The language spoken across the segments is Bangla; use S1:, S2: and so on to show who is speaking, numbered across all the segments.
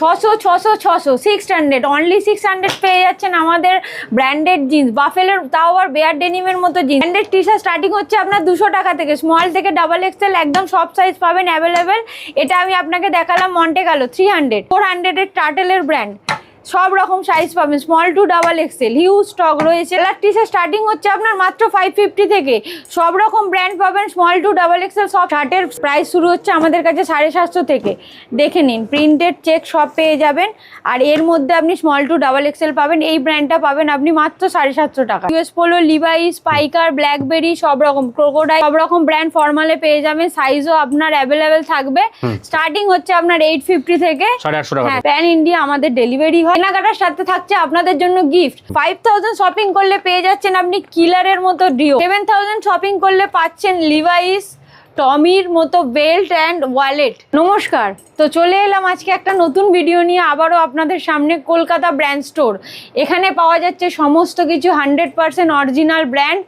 S1: ছশো ছশো ছশো six hundred only six hundred পেয়ে যাচ্ছেন আমাদের ব্র্যান্ডেড জিন্স বাফেলের তাও আবার বেয়ার ডেনিমের মতো jeans branded T shirt starting হচ্ছে আপনার দুশো টাকা থেকে স্মল থেকে ডাবল এক্সেল একদম সব সাইজ পাবেন অ্যাভেলেবেল এটা আমি আপনাকে দেখালাম মন্টে গেল থ্রি হান্ড্রেড ফোর হান্ড্রেডের টার্টেলের ব্র্যান্ড সব রকম সাইজ পাবেন। Small to double XL huge stock রয়েছে। এলার টি শার্ট স্টার্টিং হচ্ছে আপনার মাত্র ফাইভ ফিফটি থেকে। সব রকম ব্র্যান্ড পাবেন স্মল টু ডাবল এক্সেল সব শার্টের প্রাইস শুরু হচ্ছে আমাদের কাছে সাড়ে সাতশো থেকে। দেখে নিন প্রিন্টেড চেক সব পেয়ে যাবেন। আর এর মধ্যে আপনি স্মল টু ডাবল এক্সেল পাবেন এই ব্র্যান্ডটা পাবেন আপনি মাত্র সাড়ে সাতশো টাকা। US Polo Levi Spykar Blackberry সব রকম ক্রোকোডাই সব রকম ব্র্যান্ড ফর্মালে পেয়ে যাবেন। সাইজও আপনার অ্যাভেলেবেল থাকবে। স্টার্টিং হচ্ছে আপনার এইট ফিফটি থেকে। হ্যাঁ প্যান ইন্ডিয়া আমাদের ডেলিভারি কেনাকাটার সাথে থাকছে আপনাদের জন্য গিফট ফাইভ থাউজেন্ড শপিং করলে পেয়ে যাচ্ছেন আপনি কিলারের মতো ডিও সেভেন থাউজেন্ড শপিং করলে পাচ্ছেন লিভাইস টমির মতো বেল্ট অ্যান্ড ওয়ালেট নমস্কার। তো চলে এলাম আজকে একটা নতুন ভিডিও নিয়ে, আবারও আপনাদের সামনে কলকাতা ব্র্যান্ড স্টোর এখানে পাওয়া যাচ্ছে সমস্ত কিছু hundred percent original brand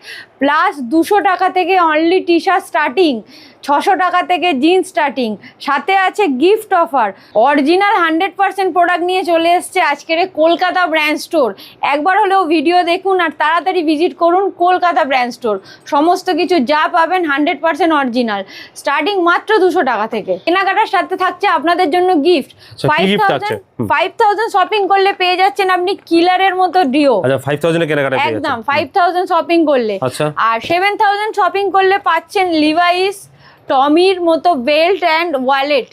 S1: plus দুশো টাকা থেকে অনলি টি শার্ট স্টার্টিং ছশো টাকা থেকে জিন্স স্টার্টিং সাথে আছে gift offer original hundred percent product নিয়ে চলে এসছে আজকের কলকাতা ব্র্যান্ড স্টোর একবার হলেও ভিডিও দেখুন আর তাড়াতাড়ি ভিজিট করুন কলকাতা ব্র্যান্ড স্টোর সমস্ত কিছু যা পাবেন হান্ড্রেড পার্সেন্ট অরিজিনাল স্টার্টিং মাত্র দুশো টাকা থেকে। কেনাকাটার সাথে থাকছে আপনাদের জন্য gift five thousand five thousand shopping করলে পেয়ে যাচ্ছেন আপনি কিলারের মতো ডিও
S2: আচ্ছা ফাইভ থাউজেন্ড
S1: একদম ফাইভ থাউজেন্ড শপিং করলে।
S2: আচ্ছা।
S1: আর সেভেন থাউজেন্ড শপিং করলে পাচ্ছেন লিভাইস টমির মতো বেল্ট অ্যান্ড ওয়ালেট।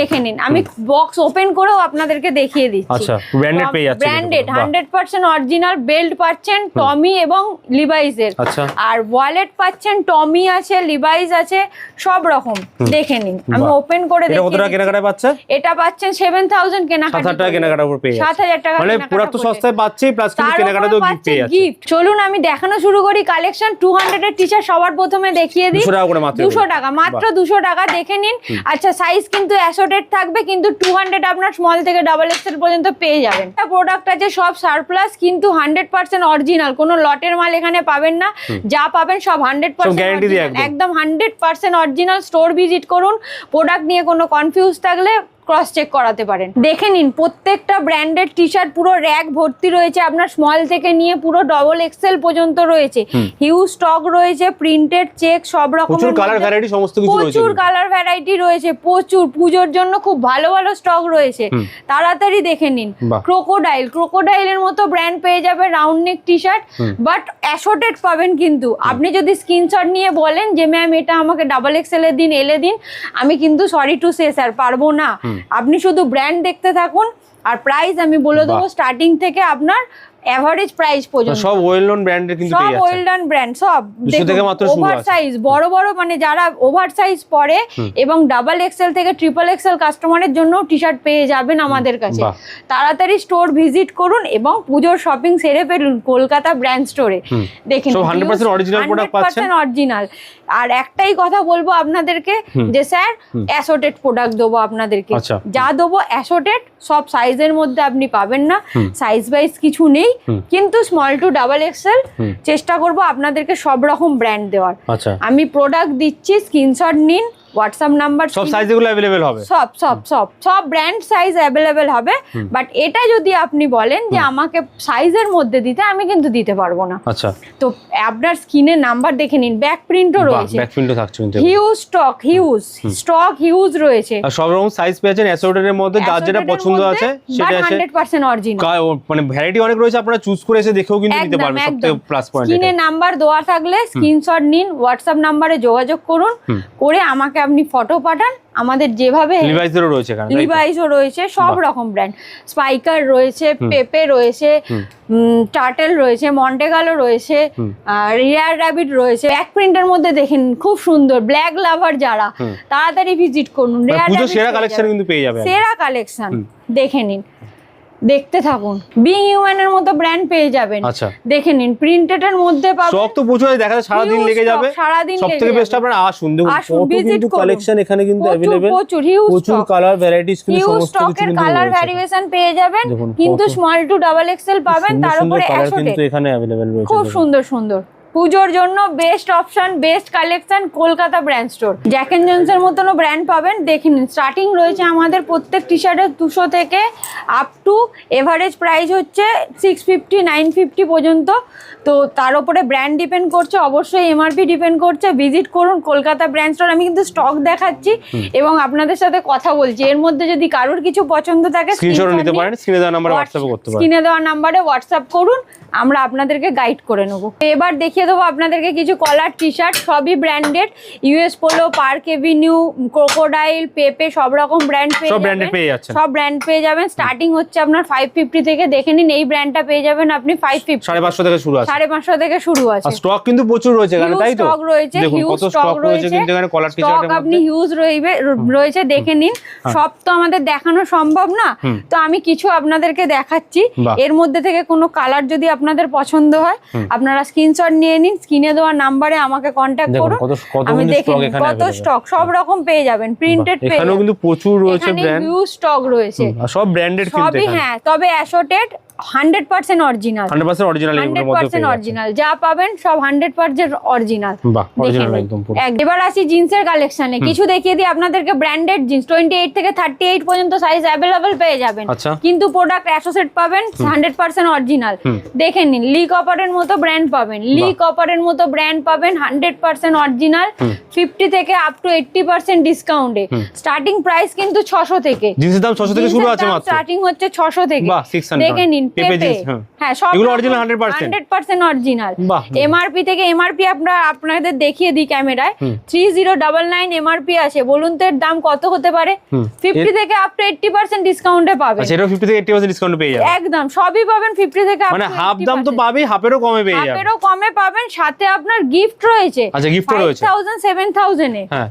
S1: দেখে নিন। আমি বক্স ওপেন করেও আপনাদেরকে দেখিয়ে দিচ্ছি।
S2: আচ্ছা, branded পেয়ে যাচ্ছে
S1: ব্র্যান্ডেড
S2: কিন্তু, বাহ।
S1: হান্ড্রেড পার্সেন্ট অরিজিনাল বেল্ট পাচ্ছেন টমি এবং লিভাইসের
S2: আচ্ছা।
S1: আর ওয়ালেট পাচ্ছেন টমি আছে লিভাইস আছে সব রকম। দেখে নিন। আমি ওপেন করে
S2: এটা কত টাকা কেনাকাটা পাচ্ছে?
S1: এটা পাচ্ছেন সেভেন থাউজেন্ড
S2: সাত
S1: কেনাকাটা
S2: হাজার টাকা কেনাকাটার উপর পেয়ে
S1: সাত
S2: যাচ্ছে।
S1: হাজার টাকা
S2: মানে
S1: কেনাকাটা
S2: প্রোডাক্ট তো সস্তায় পাচ্ছেই প্লাস কিন্তু কেনাকাটাতেও গিফট পেয়ে যাচ্ছে।
S1: চলুন আমি দেখানো শুরু করি। কালেকশন টু হান্ড্রেড এর টিচার সবার প্রথমে দেখিয়ে দিই।
S2: 200 টাকা মাত্র
S1: দুশো
S2: এগুলো।
S1: টাকা মাত্র
S2: বাহ।
S1: দুশো টাকা দেখে নিন। আচ্ছা সাইজ কিন্তু অ্যাসোটেড থাকবে কিন্তু টু হান্ড্রেড আপনার স্মল থেকে ডাবল এক্সেল পর্যন্ত পেয়ে যাবেন। একটা প্রোডাক্ট আছে সব সারপ্লাস কিন্তু হান্ড্রেড পার্সেন্ট অরিজিনাল কোনো লটের মাল এখানে পাবেন না। যা পাবেন সব হান্ড্রেড
S2: পার্সেন্ট একদম।
S1: একদম। Hundred percent original store visit করুন প্রোডাক্ট নিয়ে কোনো কনফিউজ থাকলে ক্রস চেক করাতে পারেন। দেখে নিন প্রত্যেকটা ব্র্যান্ডেড টি শার্ট পুরো র্যাক ভর্তি রয়েছে আপনার স্মল থেকে নিয়ে পুরো ডবল এক্সেল পর্যন্ত রয়েছে। হিউজ স্টক রয়েছে প্রিন্টেড চেক সব রকম
S2: প্রচুর কালার ভ্যারাইটি সমস্ত কিছু রয়েছে
S1: প্রচুর কালার ভ্যারাইটি রয়েছে প্রচুর পুজোর জন্য খুব ভালো ভালো স্টক রয়েছে। তাড়াতাড়ি দেখে নিন। ক্রোকোডাইল ক্রোকোডাইলের মতো ব্র্যান্ড পেয়ে যাবে round neck T shirt but assorted পাবেন কিন্তু। আপনি যদি স্ক্রিনশট নিয়ে বলেন যে ম্যাম এটা আমাকে ডাবল এক্সেল এর দিন এলে দিন আমি কিন্তু সরি টু সে স্যার পারব না। আপনি শুধু ব্র্যান্ড দেখতে থাকুন আর প্রাইস আমি বলে দেবো স্টার্টিং থেকে আপনার অ্যাভারেজ প্রাইস পর্যন্ত।
S2: সব ওয়েল নোন ব্র্যান্ডের কিন্তু
S1: সব
S2: পেয়ে যাচ্ছে
S1: ওয়েল ডান ব্র্যান্ড সব।
S2: থেকে মাত্র
S1: ওভার সাইজ বড় বড় মানে যারা ওভার সাইজ পরে এবং ডাবল এক্সেল থেকে ট্রিপল এক্সেল কাস্টমারের জন্য টি শার্ট পেয়ে যাবেন আমাদের কাছে। তাড়াতাড়ি স্টোর ভিজিট করুন এবং পুজোর শপিং সেরে ফেলুন কলকাতা ব্র্যান্ড স্টোরে দেখুন
S2: সব 100% original product পাচ্ছেন।
S1: অরিজিনাল আর একটাই কথা বলব আপনাদেরকে যে স্যার অ্যাসোটেড প্রোডাক্ট দেবো আপনাদেরকে।
S2: আচ্ছা।
S1: যা দেবো অ্যাসোটেড সব সাইজের মধ্যে আপনি পাবেন না। সাইজ ওয়াইজ কিছু নেই। কিন্তু স্মল টু ডাবল এক্সেল চেষ্টা করব আপনাদেরকে সব রকম ব্র্যান্ড দেওয়ার।
S2: আচ্ছা।
S1: আমি প্রোডাক্ট দিচ্ছি স্ক্রিনশট নিন হোয়াটসঅ্যাপ নাম্বার
S2: সব সাইজ এগুলো অ্যাভেলেবেল হবে।
S1: সব সব সব সব ব্র্যান্ড সাইজ হবে। বাট এটা যদি আপনি বলেন যে আমাকে সাইজের মধ্যে দিতে আমি কিন্তু দিতে পারব না।
S2: আচ্ছা।
S1: তো আপনার স্ক্রিনের নাম্বার দেখে নিন। ব্যাক প্রিন্টও রয়েছে।
S2: ব্যাক প্রিন্টও থাকছে কিন্তু
S1: huge stock huge stock huge রয়েছে।
S2: আর সব রকম সাইজ পেয়েছেন অ্যাসোর্টের মধ্যে যার যেটা পছন্দ আছে সেটা আছে
S1: হান্ড্রেড পার্সেন্ট অরিজিনাল
S2: মানে ভ্যারাইটি অনেক রয়েছে আপনারা চুজ করে এসে দেখেও কিন্তু নিতে পারবেন। সবথেকে প্লাস পয়েন্ট
S1: স্ক্রিনে নাম্বার দেওয়া থাকলে স্ক্রিনশট নিন হোয়াটসঅ্যাপ নাম্বারে যোগাযোগ করুন। করে আমাকে আপনি ফটো পাঠান আমাদের যেভাবে
S2: লিভাইসেরও রয়েছে
S1: লিভাইসও রয়েছে সব রকম ব্র্যান্ড স্পাইকার রয়েছে পেপে রয়েছে টার্টেল রয়েছে মন্টেগালো রয়েছে রিয়ার র্যাবিট রয়েছে। ব্যাক প্রিন্টের মধ্যে দেখেন খুব সুন্দর ব্ল্যাক লাভার যারা তাড়াতাড়ি ভিজিট করুন।
S2: মানে পুজো
S1: Rabbit
S2: সেরা কালেকশন কিন্তু পেয়ে যাবেন
S1: সেরা কালেকশন দেখে নিন। দেখতে থাকুন। বিং ইউএন এর মতো ব্র্যান্ড পেয়ে যাবেন।
S2: আচ্ছা।
S1: দেখে নিন প্রিন্টেড এর মধ্যে পাবেন।
S2: স্টক তো প্রচুর দেখা যায় সারাদিন
S1: Huge
S2: লেগে যাবে।
S1: সারাদিন
S2: সব
S1: লেগে
S2: থেকে বেস্ট আপনারা আসুন দেখুন কত কিন্তু কালেকশন এখানে কিন্তু অ্যাভেলেবেল
S1: প্রচুর, huge
S2: প্রচুর কালার ভ্যারাইটিস কিন্তু
S1: হিউজ
S2: সমস্ত কিছু
S1: স্টকের কালার
S2: রয়েছে।
S1: ভ্যারিয়েশন পেয়ে যাবেন। কিন্তু স্মল টু ডাবল এক্সেল পাবেন তার উপরে অ্যাশোটেড
S2: কিন্তু এখানে অ্যাভেলেবেল রয়েছে
S1: খুব সুন্দর সুন্দর। পুজোর জন্য best option best collection Kolkata brand store Jack and জন্সের মতনও ব্র্যান্ড পাবেন দেখে নিন। স্টার্টিং রয়েছে আমাদের প্রত্যেক টি শার্টের দুশো থেকে আপ টু এভারেজ প্রাইস হচ্ছে সিক্স ফিফটি নাইন ফিফটি পর্যন্ত। তো তার উপরে ব্র্যান্ড ডিপেন্ড করছে অবশ্যই এমআরপি ডিপেন্ড করছে। ভিজিট করুন কলকাতা ব্র্যান্ড স্টোর আমি কিন্তু স্টক দেখাচ্ছি এবং আপনাদের সাথে কথা বলছি। এর মধ্যে যদি কারোর কিছু পছন্দ থাকে
S2: স্ক্রিনশট নিতে পারেন স্ক্রিনে দেওয়া নাম্বার হোয়াটসঅ্যাপে করতে পারেন।
S1: স্ক্রিনে দেওয়া নাম্বারে হোয়াটসঅ্যাপ করুন। আমরা আপনাদেরকে গাইড করে নেব। এবার দেখিয়ে দেবো আপনাদেরকে কিছু কলার টি শার্ট সবই branded US Polo Park Avenue Crocodile Pepe সব রকম ব্র্যান্ড পেয়ে
S2: সব
S1: যাবেন। সব ব্র্যান্ড পেয়ে যাবেন। স্টার্টিং হচ্ছে আপনার ফাইভ ফিফটি থেকে। দেখে নিন এই ব্র্যান্ডটা পেয়ে যাবেন আপনি ফাইভ ফিফটি
S2: সাড়ে পাঁচশো থেকে শুরু
S1: সাড়ে পাঁচশো থেকে শুরু আছে।
S2: স্টক কিন্তু প্রচুর রয়েছে তাই তো?
S1: stock রয়েছে হিউজ
S2: স্টক রয়েছে কিন্তু এখানে কলার টি
S1: স্টক আপনি হিউজ রইবে রয়েছে দেখে নিন। সব তো আমাদের দেখানো সম্ভব না। তো আমি কিছু আপনাদেরকে দেখাচ্ছি। এর মধ্যে থেকে কোনো কালার যদি আপনাদের পছন্দ হয় আপনারা স্ক্রিনশট নিয়ে নিন স্ক্রিনে দেওয়ার নাম্বারে আমাকে কন্ট্যাক্ট করুন। আমি দেখি
S2: দেখে
S1: কত স্টক সব রকম পেয়ে যাবেন প্রিন্টেড পেয়ে
S2: এখানেও কিন্তু প্রচুর রয়েছে
S1: এখানে
S2: ব্র্যান্ড
S1: স্টক রয়েছে।
S2: সব ব্র্যান্ডেড কিন্তু
S1: সবই হ্যাঁ তবে assorted hundred percent original
S2: hundred percent original
S1: hundred percent original যা পাবেন সব হান্ড্রেড পার্সেন্ট অরিজিনাল এবার আসি জিন্সের কালেকশনে কিছু দেখিয়ে দিই আপনাদেরকে ব্র্যান্ডেড জিন্স টোয়েন্টি এইট থেকে থার্টি এইট পর্যন্ত সাইজ অ্যাভেলেবল পেয়ে যাবেন।
S2: আচ্ছা।
S1: কিন্তু প্রোডাক্ট অ্যাসোসেট পাবেন হান্ড্রেড পার্সেন্ট অরিজিনাল দেখে নিন লি কপারের মতো ব্র্যান্ড পাবেন। লি কপারের মতো ব্র্যান্ড পাবেন হান্ড্রেড পার্সেন্ট অরিজিনাল ফিফটি থেকে আপ টু এইটটি পার্সেন্ট ডিসকাউন্টে স্টার্টিং প্রাইস কিন্তু ছশো থেকে।
S2: জিন্সের দাম ছশো থেকে শুরু আছে
S1: স্টার্টিং হচ্ছে ছশো থেকে। দেখে নিন
S2: পেপে হ্যাঁ।
S1: হ্যাঁ সব
S2: এগুলো original 100%?
S1: Hundred percent original MRP থেকে এমআরপি আপনার আপনাদের দেখিয়ে দিই ক্যামেরায়।
S2: হুম।
S1: Three zero double nine MRP আছে বলুন তো এর দাম কত হতে পারে?
S2: হুম।
S1: ফিফটি থেকে আপ টু এইটটি পার্সেন্ট ডিসকাউন্টে পাবেন।
S2: আচ্ছা থেকে ডিসকাউন্ট পেয়ে
S1: একদম সবই পাবেন থেকে
S2: মানে হাফ দাম তো পাবেই হাফেরও কমে পেয়ে যাবে
S1: হাফেরও কমে পাবেন সাথে আপনার গিফট রয়েছে।
S2: আচ্ছা
S1: সেভেন থাউজেন্ডে
S2: হ্যাঁ।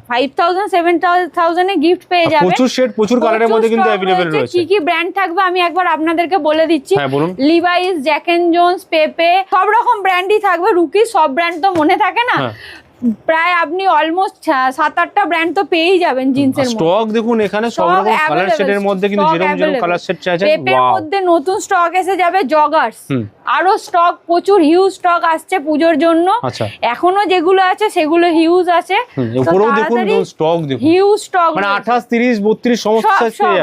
S1: গিফট পেয়ে যাবেন।
S2: প্রচুর শেড প্রচুর কালারের মধ্যে কিন্তু
S1: stock
S2: রয়েছে।
S1: কি কি ব্র্যান্ড থাকবে আমি একবার আপনাদেরকে বলে দিচ্ছি।
S2: হ্যাঁ বলুন।
S1: লিভাইস জ্যাকেন জোন্স পেপে সব রকম ব্র্যান্ডই থাকবে রুকি সব ব্র্যান্ড তো মনে থাকে না?
S2: হ্যাঁ।
S1: প্রায় আপনি অলমোস্ট সাত আটটা ব্র্যান্ড তো পেয়েই যাবেন জিন্সের
S2: স্টক দেখুন এখানে সব রকম কালার শেডের মধ্যে কিন্তু যেরকম যেরকম। কালার শেড চাইছেন
S1: পেপের মধ্যে নতুন স্টক এসে যাবে জগার্স। আরও স্টক প্রচুর হিউজ স্টক আসছে পুজোর জন্য।
S2: আচ্ছা।
S1: এখনও যেগুলো আছে সেগুলো হিউজ আছে। হিউজ স্টক
S2: মানে আঠাশ তিরিশ বত্রিশ সমস্ত
S1: সব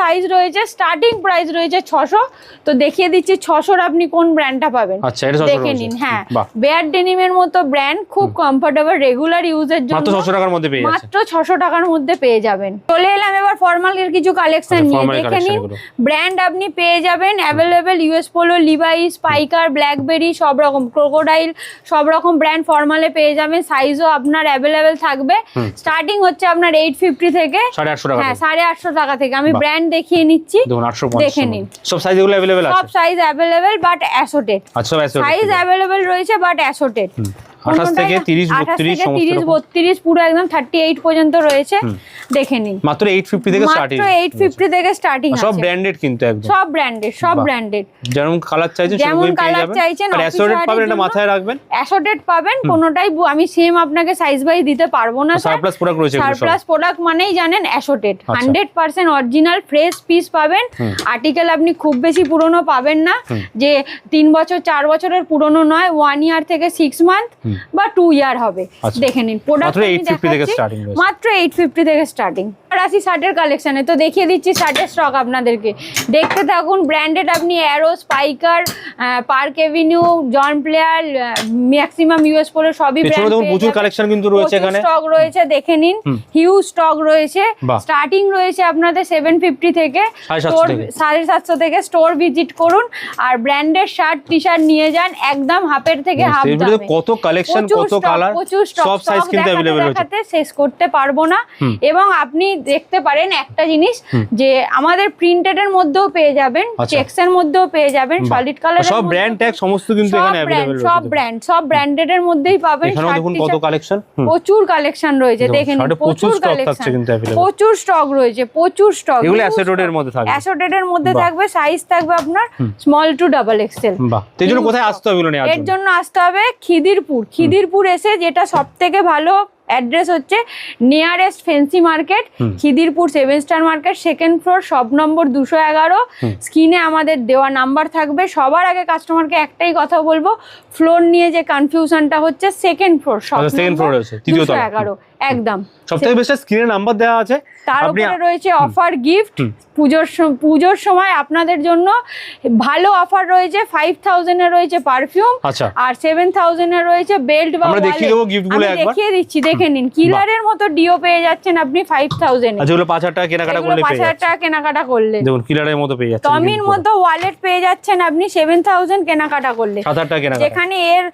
S2: সাইজ
S1: রয়েছে স্টার্টিং প্রাইস রয়েছে ছশো। তো দেখিয়ে দিচ্ছি ছশোর আপনি কোন ব্র্যান্ডটা পাবেন।
S2: আচ্ছা এটা
S1: দেখে নিন হ্যাঁ। বেয়ার ডেনিমের মতো ব্র্যান্ড খুব কমফোর্টেবল রেগুলার ইউজের
S2: মাত্র
S1: জন্য
S2: ছশো টাকার মধ্যে পেয়ে
S1: মাত্র ছশো টাকার মধ্যে পেয়ে যাবেন। চলে এলাম এবার ফর্মাল এর কিছু কালেকশন
S2: আচ্ছা,
S1: নিয়ে। দেখে নিন ব্র্যান্ড আপনি পেয়ে যাবেন অ্যাভেলেবেল ইউএস পোলো লিভাইস পাইকার ব্ল্যাকবেরি সব রকম ক্রোকোডাইল সব রকম ব্র্যান্ড ফর্মালে পেয়ে যাবেন। সাইজও আপনার অ্যাভেলেবেল থাকবে। স্টার্টিং হচ্ছে আপনার এইট ফিফটি থেকে। হ্যাঁ
S2: থেকে।
S1: সাড়ে আটশো টাকা থেকে। আমি ব্র্যান্ড দেখিয়ে নিচ্ছি। দেখে নিন।
S2: সব সাইজ অ্যাভেলেবেল
S1: সব size available but assorted size available রয়েছে বাট অ্যাসোটেড
S2: আঠাশ থেকে
S1: পুরো একদম থার্টি এইট পর্যন্ত রয়েছে। দেখে নিন।
S2: মাত্র থেকে স্টার্টিং
S1: মাত্র এইট ফিফটি থেকে স্টার্টিং
S2: সব ব্র্যান্ডেড কিন্তু একদম।
S1: সব ব্র্যান্ডেড সব। ব্র্যান্ডেড
S2: যেমন কালার চাইছেন
S1: যেমন
S2: আর পাবেন এটা মাথায় রাখবেন?
S1: অ্যাসোটেড পাবেন কোনোটাই আমি সেম আপনাকে সাইজ বাই দিতে পারব না স্যার
S2: প্রোডাক্ট রয়েছে
S1: প্রোডাক্ট মানেই জানেন অরিজিনাল ফ্রেশ পিস পাবেন। আর্টিকেল আপনি খুব বেশি পুরনো পাবেন না। যে তিন বছর চার বছরের পুরনো নয় ওয়ান ইয়ার থেকে সিক্স মান্থ। বা টু ইয়ার হবে।
S2: আচ্ছা।
S1: দেখে নিন প্রোডাক্ট
S2: মাত্র 850 থেকে starting রয়েছে।
S1: মাত্র এইট ফিফটি থেকে স্টার্টিং আর আসি শার্টের কালেকশনে তো দেখিয়ে দিচ্ছি শার্টের স্টক আপনাদেরকে। দেখতে থাকুন ব্র্যান্ডেড আপনি Arrow Spykar Park Avenue John Player maximum US Polo সবই
S2: প্রচুর কালেকশন কিন্তু রয়েছে এখানে।
S1: স্টক রয়েছে দেখে নিন। হিউজ স্টক রয়েছে। স্টার্টিং রয়েছে আপনাদের সেভেন ফিফটি থেকে।
S2: সাড়ে সাতশো
S1: স্টোর
S2: থেকে।
S1: সাড়ে সাতশো থেকে স্টোর ভিজিট করুন। আর ব্র্যান্ডের শার্ট টি শার্ট নিয়ে যান একদম হাফের থেকে হাফ
S2: এর কত কালেকশন
S1: প্রচুর
S2: কত কালার সব সাইজ কিন্তু অ্যাভেলেবেল রয়েছে।
S1: শেষ করতে পারব না। এবং আপনি দেখতে পারেন একটা জিনিস যে আমাদের প্রিন্টেড এর মধ্যেও পেয়ে যাবেন
S2: আচ্ছা।
S1: চেক্স এর মধ্যেও পেয়ে যাবেন সলিড কালার
S2: সব ব্র্যান্ড ট্যাগ সমস্ত কিন্তু এখানে
S1: সব
S2: রয়েছে।
S1: ব্র্যান্ড সব ব্র্যান্ডেড এর মধ্যেই পাবেন shirt,
S2: দেখুন কত কালেকশন
S1: প্রচুর কালেকশন রয়েছে
S2: দেখুন, প্রচুর
S1: কালেকশন। প্রচুর স্টক রয়েছে প্রচুর স্টক
S2: এগুলো অ্যাসেডোডের মধ্যে থাকবে।
S1: অ্যাসোটেড এর মধ্যে থাকবে সাইজ থাকবে আপনার স্মল টু ডাবল এক্সেল
S2: বাহ। এই জন্য কোথায় আসতে হবে
S1: এর
S2: জন্য
S1: আসতে হবে খিদিরপুর খিদিরপুর এসে যেটা সব থেকে ভালো অ্যাড্রেস হচ্ছে nearest fancy market Khidirpur seven star market second floor সব নম্বর দুশো এগারো। স্ক্রিনে আমাদের দেওয়া নাম্বার থাকবে। সবার আগে কাস্টমারকে একটাই কথা বলব ফ্লোর নিয়ে যে কনফিউশনটা হচ্ছে সেকেন্ড ফ্লোর সব
S2: রয়েছে, তৃতীয়
S1: দুশো এগারো একদম।
S2: সব থেকে বেশি স্ক্রিনে নাম্বার দেওয়া আছে।
S1: তার উপরে রয়েছে অফার গিফট পুজোর পুজোর সময় আপনাদের জন্য ভালো অফার রয়েছে ফাইভ থাউজেন্ডের রয়েছে পারফিউম
S2: আচ্ছা।
S1: আর সেভেন থাউজেন্ডের রয়েছে বেল্ট বা
S2: আমরা দেখিয়ে। দেবো gift গুলো একবার।
S1: দেখিয়ে দিচ্ছি দেখে নিন। কিলারের মতো ডিও পেয়ে যাচ্ছেন আপনি ফাইভ থাউজেন্ড
S2: আচ্ছা এগুলো পাঁচ হাজার টাকা কেনাকাটা করলে
S1: পাঁচ
S2: পেয়ে
S1: হাজার
S2: যাচ্ছে
S1: টাকা কেনাকাটা করলে।
S2: দেখুন কিলারের মতো পেয়ে যাচ্ছে
S1: টমির মতো ওয়ালেট পেয়ে যাচ্ছেন আপনি সেভেন থাউজেন্ড কেনাকাটা করলে।
S2: সাত হাজার টাকা কেনাকাটা।
S1: যেখানে এর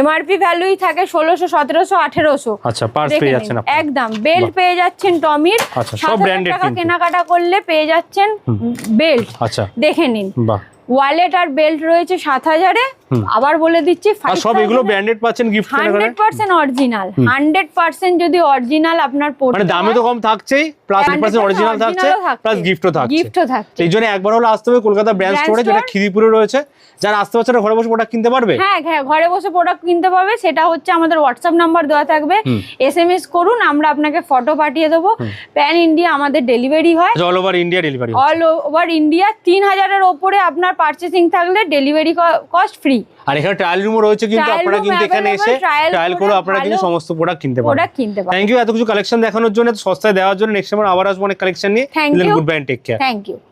S1: এমআরপি ভ্যালুই থাকে ষোলোশো সতেরোশো আঠেরোশো।
S2: আচ্ছা পার্স পেয়ে যাচ্ছেন আপনি।
S1: একদম বেল্ট পেয়ে যাচ্ছেন টমির
S2: আচ্ছা, সব
S1: হাজার টাকা কেনাকাটা করলে পেয়ে যাচ্ছেন বেল্ট
S2: আচ্ছা।
S1: দেখে নিন।
S2: বাহ।
S1: ওয়ালেট আর বেল্ট রয়েছে সাত হাজারে। আবার বলে দিচ্ছি
S2: সব এগুলো ব্র্যান্ডেড পাচ্ছেন গিফট
S1: অরিজিনাল হান্ড্রেড পার্সেন্ট যদি অরিজিনাল আপনার
S2: মানে দামে তো কম থাকছেই প্লাস পার্সেন্ট অরিজিনাল থাকছে প্লাস গিফটও থাকছে।
S1: গিফটও থাকছে।
S2: এই জন্য একবার হলে আসতে হবে কলকাতা ব্র্যান্ড স্টোরে যেটা খিদিপুরে রয়েছে। যারা আসতে পারছে ঘরে বসে প্রোডাক্ট কিনতে পারবে?
S1: হ্যাঁ হ্যাঁ ঘরে বসে প্রোডাক্ট কিনতে পারবে। সেটা হচ্ছে আমাদের হোয়াটসঅ্যাপ নাম্বার দেওয়া থাকবে। এস এম এস করুন আমরা আপনাকে ফটো পাঠিয়ে দেবো। প্যান ইন্ডিয়া আমাদের ডেলিভারি হয়।
S2: All over India delivery
S1: all over India তিন হাজারের ওপরে আপনার পার্চেসিং থাকলে ডেলিভারি কস্ট ফ্রি
S2: আর এখানে ট্রায়াল রুমও রয়েছে কিন্তু আপনারা কিন্তু এখানে এসে ট্রায়াল
S1: করে
S2: আপনারা কিন্তু সমস্ত প্রোডাক্ট কিনতে পারেন
S1: প্রোডাক্ট কিনতে পারেন
S2: থ্যাংক ইউ এত কিছু কালেকশন দেখানোর জন্য এত সস্তায় দেওয়ার জন্য নেক্সট টাইম আবার আসব অনেক কালেকশন নিয়ে. Good bye take care
S1: thank you